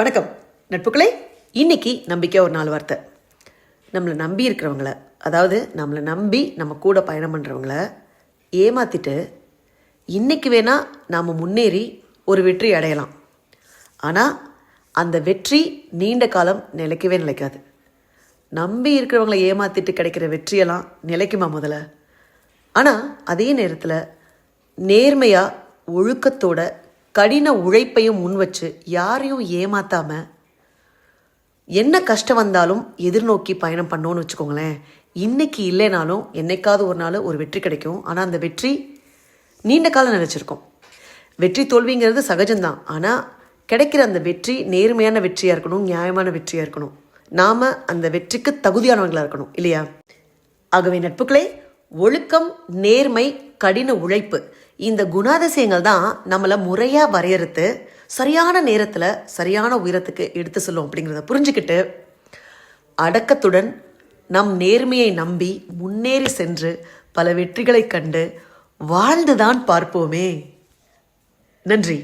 வணக்கம். நட்புகளே இன்னைக்கு நம்பிக்கை ஒரு நாலு வார்த்தை. நம்மளை நம்பி இருக்கிறவங்கள அதாவது நம்மளை நம்பி நம்ம கூட பயணம் பண்ணுறவங்கள ஏமாத்திட்டு இன்னைக்கு வேணால் நாம் முன்னேறி ஒரு வெற்றி அடையலாம். ஆனால் அந்த வெற்றி நீண்ட காலம் நிலைக்கவே நிலைக்காது. நம்பி இருக்கிறவங்கள ஏமாத்திட்டு கிடைக்கிற வெற்றியெல்லாம் நிலைக்குமா முதல்ல? ஆனால் அதே நேரத்தில் நேர்மையாக ஒழுக்கத்தோட கடின உழைப்பையும் முன்வச்சு யாரையும் ஏமாத்தாம என்ன கஷ்டம் வந்தாலும் எதிர்நோக்கி பயணம் பண்ணோன்னு வச்சுக்கோங்களேன். இன்னைக்கு இல்லைனாலும் என்னைக்காவது ஒரு நாள் ஒரு வெற்றி கிடைக்கும். ஆனால் அந்த வெற்றி நீண்ட காலம் நினைச்சிருக்கும் வெற்றி தோல்விங்கிறது சகஜம்தான். ஆனால் கிடைக்கிற அந்த வெற்றி நேர்மையான வெற்றியாக இருக்கணும் நியாயமான வெற்றியாக இருக்கணும். நாம் அந்த வெற்றிக்கு தகுதியானவங்களாக இருக்கணும் இல்லையா? ஆகவே நட்புகளே ஒழுக்கம் நேர்மை கடின உழைப்பு. இந்த குணாதிசயங்கள் தான் நம்மளை முறையாக வரையறுத்து சரியான நேரத்தில் சரியான உயரத்துக்கு எடுத்து செல்லும் அப்படிங்கிறத புரிஞ்சுக்கிட்டு அடக்கத்துடன் நம் நேர்மையை நம்பி முன்னேறி சென்று பல வெற்றிகளை கண்டு வாழ்ந்துதான் பார்ப்போமே. நன்றி.